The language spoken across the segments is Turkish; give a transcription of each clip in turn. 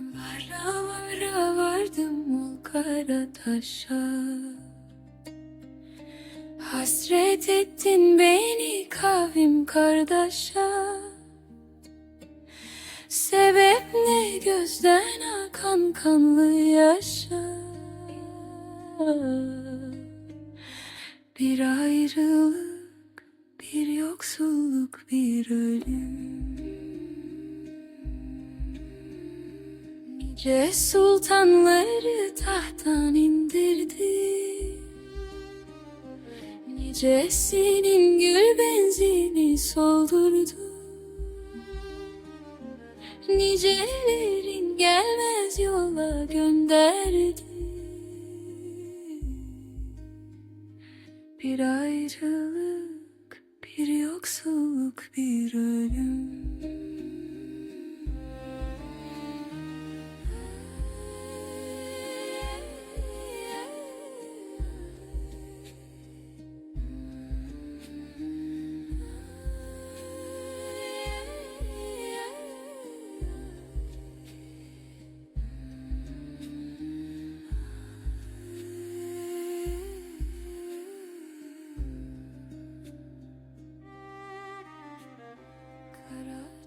Vara vara vardım ol kara taşa. Hasret ettin beni kavim kardeşa. Sebep ne gözden akan kanlı yaşa. Bir ayrılık bir yoksulluk, bir ölüm. Nice sultanları tahttan indirdi. Nicesinin gül benzini soldurdu. Nicelerin gelmez yola gönderdi. Bir ayrılık, yoksulluk, bir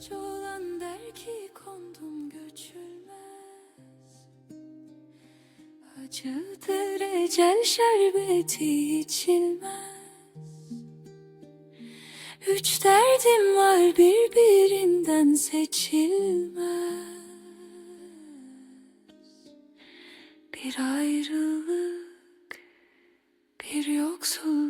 Karaca olan der ki kondum göçülmez. Acıdır ecel şerbeti içilmez. Üç derdim var birbirinden seçilmez. Bir ayrılık, bir yoksulluk